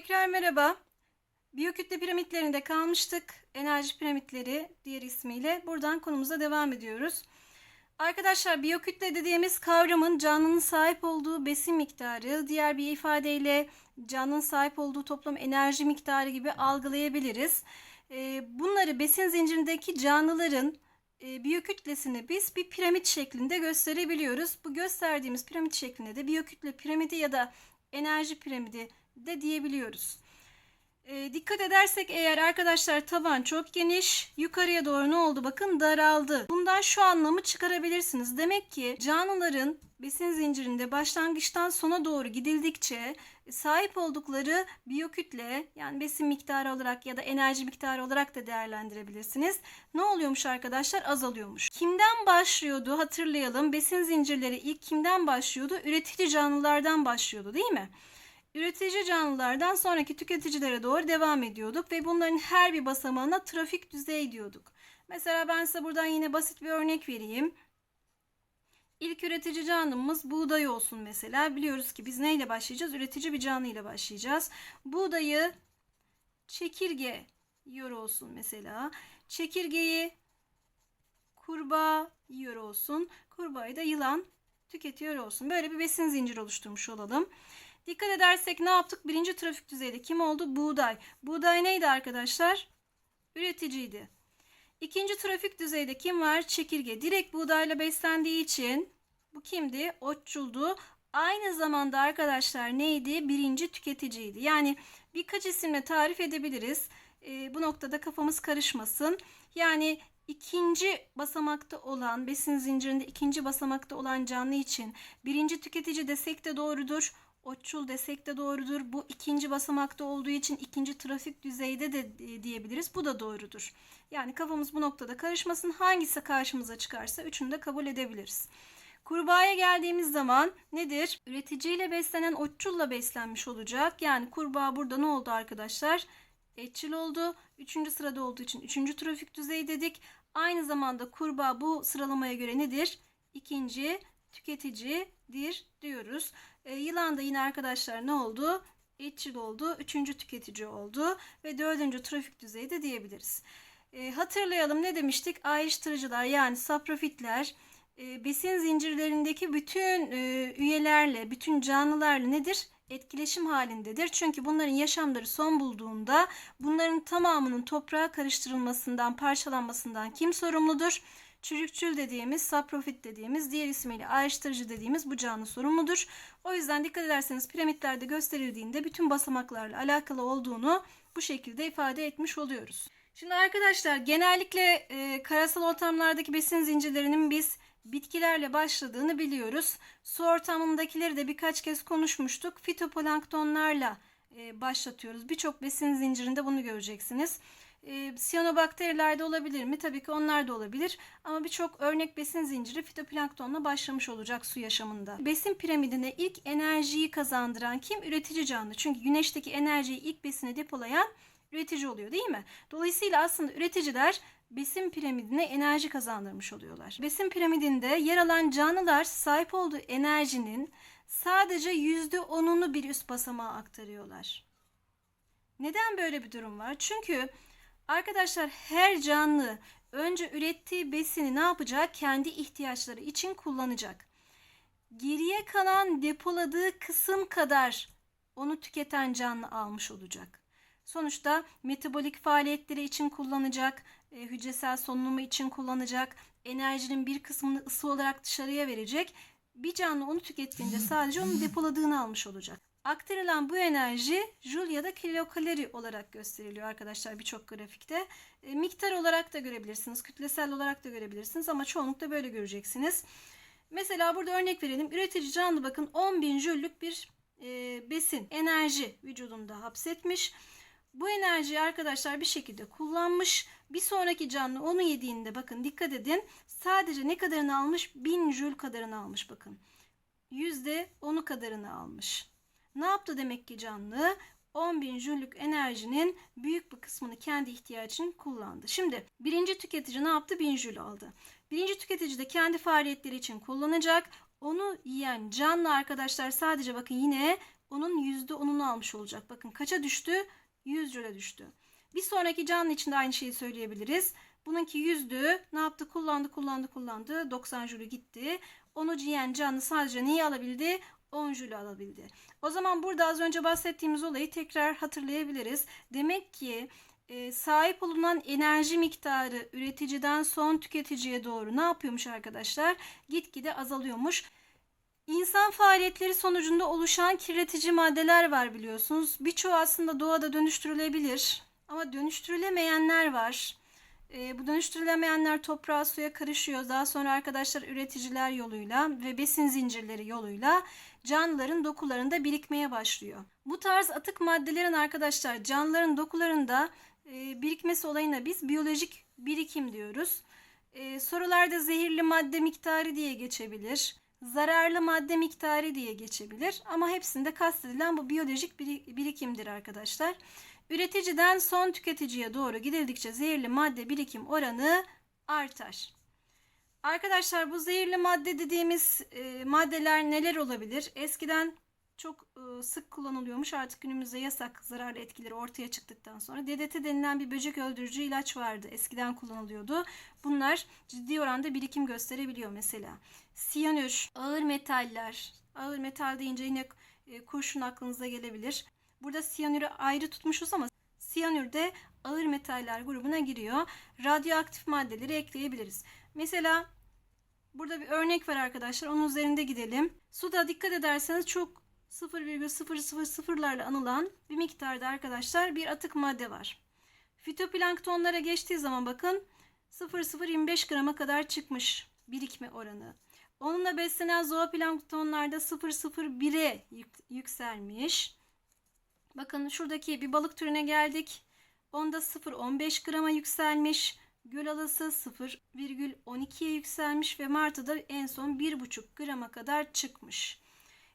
Tekrar merhaba. Biyokütle piramitlerinde kalmıştık. Enerji piramitleri diğer ismiyle. Buradan konumuza devam ediyoruz. Arkadaşlar biyokütle dediğimiz kavramın canlının sahip olduğu besin miktarı, diğer bir ifadeyle canlının sahip olduğu toplam enerji miktarı gibi algılayabiliriz. Ee, Bunları besin zincirindeki canlıların e, biyokütlesini biz bir piramit şeklinde gösterebiliyoruz. Bu gösterdiğimiz piramit şeklinde de biyokütle piramidi ya da enerji piramidi de diyebiliyoruz. E, dikkat edersek eğer arkadaşlar taban çok geniş yukarıya doğru ne oldu bakın daraldı. Bundan şu anlamı çıkarabilirsiniz. Demek ki canlıların besin zincirinde başlangıçtan sona doğru gidildikçe sahip oldukları biyokütle yani besin miktarı olarak ya da enerji miktarı olarak da değerlendirebilirsiniz. Ne oluyormuş arkadaşlar? Azalıyormuş. Kimden başlıyordu? Hatırlayalım. Besin zincirleri ilk kimden başlıyordu? Üretici canlılardan başlıyordu değil mi? Üretici canlılardan sonraki tüketicilere doğru devam ediyorduk ve bunların her bir basamağına trafik düzey diyorduk. Mesela ben size buradan yine basit bir örnek vereyim. İlk üretici canlımız buğday olsun mesela. Biliyoruz ki biz neyle başlayacağız? Üretici bir canlı ile başlayacağız. Buğdayı çekirge yiyor olsun mesela. Çekirgeyi kurbağa yiyor olsun. Kurbağayı da yılan tüketiyor olsun. Böyle bir besin zinciri oluşturmuş olalım. Dikkat edersek ne yaptık? Birinci trafik düzeyde kim oldu? Buğday. Buğday neydi arkadaşlar? Üreticiydi. İkinci trafik düzeyde kim var? Çekirge. Direkt buğdayla beslendiği için bu kimdi? Otçuldu. Aynı zamanda arkadaşlar neydi? Birinci tüketiciydi. Yani birkaç isimle tarif edebiliriz. E, bu noktada kafamız karışmasın. Yani ikinci basamakta olan, besin zincirinde ikinci basamakta olan canlı için birinci tüketici desek de doğrudur. Otçul desek de doğrudur. Bu ikinci basamakta olduğu için ikinci trafik düzeyde de diyebiliriz. Bu da doğrudur. Yani kafamız bu noktada karışmasın. Hangisi karşımıza çıkarsa üçünü de kabul edebiliriz. Kurbağaya geldiğimiz zaman nedir? Üreticiyle beslenen otçulla beslenmiş olacak. Yani kurbağa burada ne oldu arkadaşlar? Etçil oldu. Üçüncü sırada olduğu için üçüncü trafik düzeyi dedik. Aynı zamanda kurbağa bu sıralamaya göre nedir? İkinci tüketicidir diyoruz. E, yılan da yine arkadaşlar ne oldu? Etçil oldu. Üçüncü tüketici oldu. Ve dördüncü trafik düzeyi de diyebiliriz. E, hatırlayalım ne demiştik? Ayrıştırıcılar yani saprofitler e, besin zincirlerindeki bütün e, üyelerle, bütün canlılarla nedir? Etkileşim halindedir. Çünkü bunların yaşamları son bulduğunda bunların tamamının toprağa karıştırılmasından, parçalanmasından kim sorumludur? Çürükçül dediğimiz, saprofit dediğimiz, diğer ismiyle ayrıştırıcı dediğimiz bu canlı sorumludur. O yüzden dikkat ederseniz piramitlerde gösterildiğinde bütün basamaklarla alakalı olduğunu bu şekilde ifade etmiş oluyoruz. Şimdi arkadaşlar genellikle e, karasal ortamlardaki besin zincirlerinin biz bitkilerle başladığını biliyoruz. Su ortamındakileri de birkaç kez konuşmuştuk. Fitoplanktonlarla e, başlatıyoruz. Birçok besin zincirinde bunu göreceksiniz. E, siyanobakterilerde olabilir mi? Tabii ki onlar da olabilir. Ama birçok örnek besin zinciri fitoplanktonla başlamış olacak su yaşamında. Besin piramidine ilk enerjiyi kazandıran kim? Üretici canlı. Çünkü güneşteki enerjiyi ilk besine depolayan üretici oluyor değil mi? Dolayısıyla aslında üreticiler besin piramidine enerji kazandırmış oluyorlar. Besin piramidinde yer alan canlılar sahip olduğu enerjinin sadece %10'unu bir üst basamağa aktarıyorlar. Neden böyle bir durum var? Çünkü arkadaşlar her canlı önce ürettiği besini ne yapacak? Kendi ihtiyaçları için kullanacak. Geriye kalan depoladığı kısım kadar onu tüketen canlı almış olacak. Sonuçta metabolik faaliyetleri için kullanacak, e, hücresel solunumu için kullanacak, enerjinin bir kısmını ısı olarak dışarıya verecek. Bir canlı onu tükettiğinde sadece onu depoladığını almış olacak. Aktarılan bu enerji joule ya da kilokalori olarak gösteriliyor arkadaşlar birçok grafikte. E, miktar olarak da görebilirsiniz, kütlesel olarak da görebilirsiniz ama çoğunlukla böyle göreceksiniz. Mesela burada örnek verelim. Üretici canlı bakın 10.000 jüllük bir e, besin, enerji vücudunda hapsetmiş. Bu enerjiyi arkadaşlar bir şekilde kullanmış. Bir sonraki canlı onu yediğinde bakın dikkat edin. Sadece ne kadarını almış? 1000 jül kadarını almış bakın. %10'u kadarını almış. Ne yaptı demek ki canlı? 10.000 jüllük enerjinin büyük bir kısmını kendi ihtiyacı için kullandı. Şimdi birinci tüketici ne yaptı? 1000 jül aldı. Birinci tüketici de kendi faaliyetleri için kullanacak. Onu yiyen canlı arkadaşlar sadece bakın yine onun yüzde onunu almış olacak. Bakın kaça düştü? 100 jüle düştü. Bir sonraki canlı için de aynı şeyi söyleyebiliriz. Bununki yüzdü. Ne yaptı? Kullandı, kullandı, kullandı. 90 jülü gitti. Onu ciyen canlı sadece neyi alabildi? 10 jülü alabildi. O zaman burada az önce bahsettiğimiz olayı tekrar hatırlayabiliriz. Demek ki e, sahip olunan enerji miktarı üreticiden son tüketiciye doğru ne yapıyormuş arkadaşlar? Gitgide azalıyormuş. İnsan faaliyetleri sonucunda oluşan kirletici maddeler var biliyorsunuz. Birçoğu aslında doğada dönüştürülebilir ama dönüştürülemeyenler var. E, bu dönüştürülemeyenler toprağa suya karışıyor. Daha sonra arkadaşlar üreticiler yoluyla ve besin zincirleri yoluyla canlıların dokularında birikmeye başlıyor. Bu tarz atık maddelerin arkadaşlar canlıların dokularında e, birikmesi olayına biz biyolojik birikim diyoruz. E, sorularda zehirli madde miktarı diye geçebilir. Zararlı madde miktarı diye geçebilir. Ama hepsinde kastedilen bu biyolojik biri- birikimdir arkadaşlar. Üreticiden son tüketiciye doğru gidildikçe zehirli madde birikim oranı artar. Arkadaşlar bu zehirli madde dediğimiz e, maddeler neler olabilir? Eskiden çok e, sık kullanılıyormuş. Artık günümüzde yasak zararlı etkileri ortaya çıktıktan sonra. DDT denilen bir böcek öldürücü ilaç vardı. Eskiden kullanılıyordu. Bunlar ciddi oranda birikim gösterebiliyor mesela. Siyanür, ağır metaller. Ağır metal deyince yine e, kurşun aklınıza gelebilir. Burada siyanürü ayrı tutmuşuz ama siyanür de ağır metaller grubuna giriyor. Radyoaktif maddeleri ekleyebiliriz. Mesela burada bir örnek var arkadaşlar. Onun üzerinde gidelim. Suda dikkat ederseniz çok 0,000'larla anılan bir miktarda arkadaşlar bir atık madde var. Fitoplanktonlara geçtiği zaman bakın 0,025 grama kadar çıkmış birikme oranı. Onunla beslenen zooplanktonlarda 0,01'e yük- yükselmiş. Bakın şuradaki bir balık türüne geldik. Onda 0,15 grama yükselmiş. Göl alası 0,12'ye yükselmiş ve martıda en son 1,5 grama kadar çıkmış.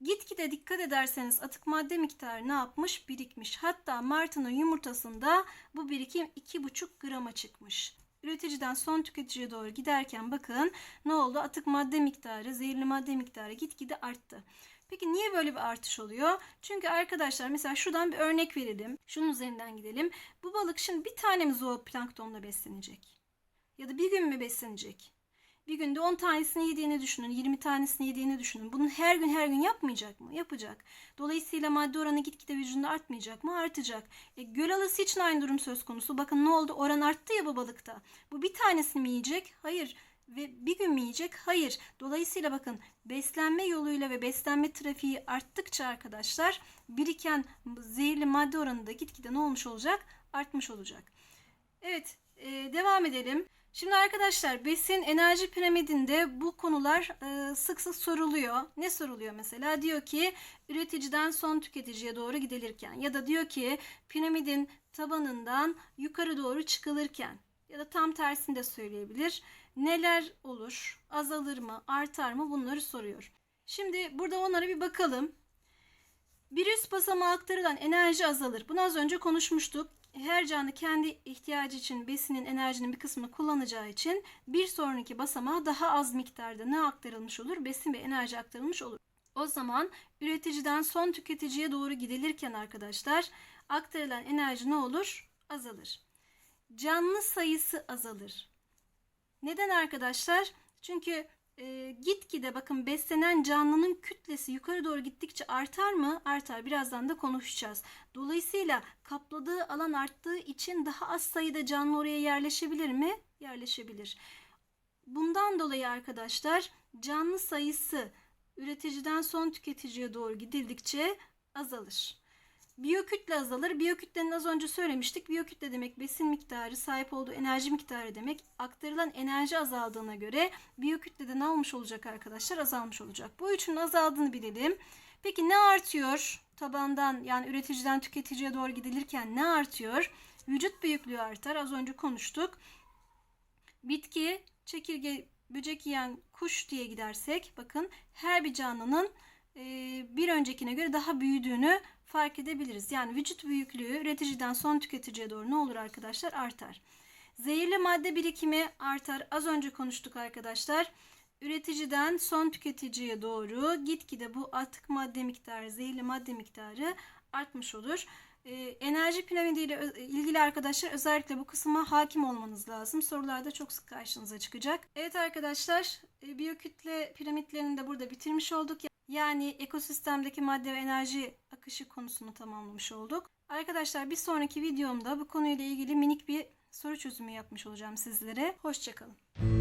Gitgide dikkat ederseniz atık madde miktarı ne yapmış? Birikmiş. Hatta martının yumurtasında bu birikim 2,5 grama çıkmış. Üreticiden son tüketiciye doğru giderken bakın ne oldu? Atık madde miktarı, zehirli madde miktarı gitgide arttı. Peki niye böyle bir artış oluyor? Çünkü arkadaşlar mesela şuradan bir örnek verelim. Şunun üzerinden gidelim. Bu balık şimdi bir tane mi zooplanktonla beslenecek? Ya da bir gün mü beslenecek? Bir günde 10 tanesini yediğini düşünün, 20 tanesini yediğini düşünün. Bunu her gün her gün yapmayacak mı? Yapacak. Dolayısıyla madde oranı gitgide vücudunda artmayacak mı? Artacak. E, göl alası için aynı durum söz konusu. Bakın ne oldu? Oran arttı ya bu balıkta. Bu bir tanesini mi yiyecek? Hayır. Ve bir gün mü yiyecek? Hayır. Dolayısıyla bakın beslenme yoluyla ve beslenme trafiği arttıkça arkadaşlar biriken zehirli madde oranı da gitgide ne olmuş olacak? Artmış olacak. Evet, e, devam edelim. Şimdi arkadaşlar besin enerji piramidinde bu konular e, sık sık soruluyor. Ne soruluyor mesela? Diyor ki üreticiden son tüketiciye doğru gidilirken ya da diyor ki piramidin tabanından yukarı doğru çıkılırken ya da tam tersini de söyleyebilir. Neler olur? Azalır mı? Artar mı? Bunları soruyor. Şimdi burada onlara bir bakalım. Bir üst basamağa aktarılan enerji azalır. Bunu az önce konuşmuştuk. Her canlı kendi ihtiyacı için besinin enerjinin bir kısmını kullanacağı için bir sonraki basamağa daha az miktarda ne aktarılmış olur? Besin ve enerji aktarılmış olur. O zaman üreticiden son tüketiciye doğru gidilirken arkadaşlar aktarılan enerji ne olur? Azalır. Canlı sayısı azalır. Neden arkadaşlar? Çünkü e, gitgide bakın beslenen canlının kütlesi yukarı doğru gittikçe artar mı? Artar. Birazdan da konuşacağız. Dolayısıyla kapladığı alan arttığı için daha az sayıda canlı oraya yerleşebilir mi? Yerleşebilir. Bundan dolayı arkadaşlar canlı sayısı üreticiden son tüketiciye doğru gidildikçe azalır. Biyokütle azalır. Biyokütlenin az önce söylemiştik. Biyokütle demek besin miktarı, sahip olduğu enerji miktarı demek. Aktarılan enerji azaldığına göre biyokütle de ne olmuş olacak arkadaşlar? Azalmış olacak. Bu üçünün azaldığını bilelim. Peki ne artıyor? Tabandan yani üreticiden tüketiciye doğru gidilirken ne artıyor? Vücut büyüklüğü artar. Az önce konuştuk. Bitki, çekirge, böcek yiyen kuş diye gidersek bakın her bir canlının bir öncekine göre daha büyüdüğünü fark edebiliriz. Yani vücut büyüklüğü üreticiden son tüketiciye doğru ne olur arkadaşlar? Artar. Zehirli madde birikimi artar. Az önce konuştuk arkadaşlar. üreticiden son tüketiciye doğru gitgide bu atık madde miktarı, zehirli madde miktarı artmış olur. Ee, enerji piramidiyle ö- ilgili arkadaşlar özellikle bu kısma hakim olmanız lazım. Sorularda çok sık karşınıza çıkacak. Evet arkadaşlar, e, biyokütle piramitlerini de burada bitirmiş olduk. Yani ekosistemdeki madde ve enerji akışı konusunu tamamlamış olduk. Arkadaşlar bir sonraki videomda bu konuyla ilgili minik bir soru çözümü yapmış olacağım sizlere. Hoşçakalın.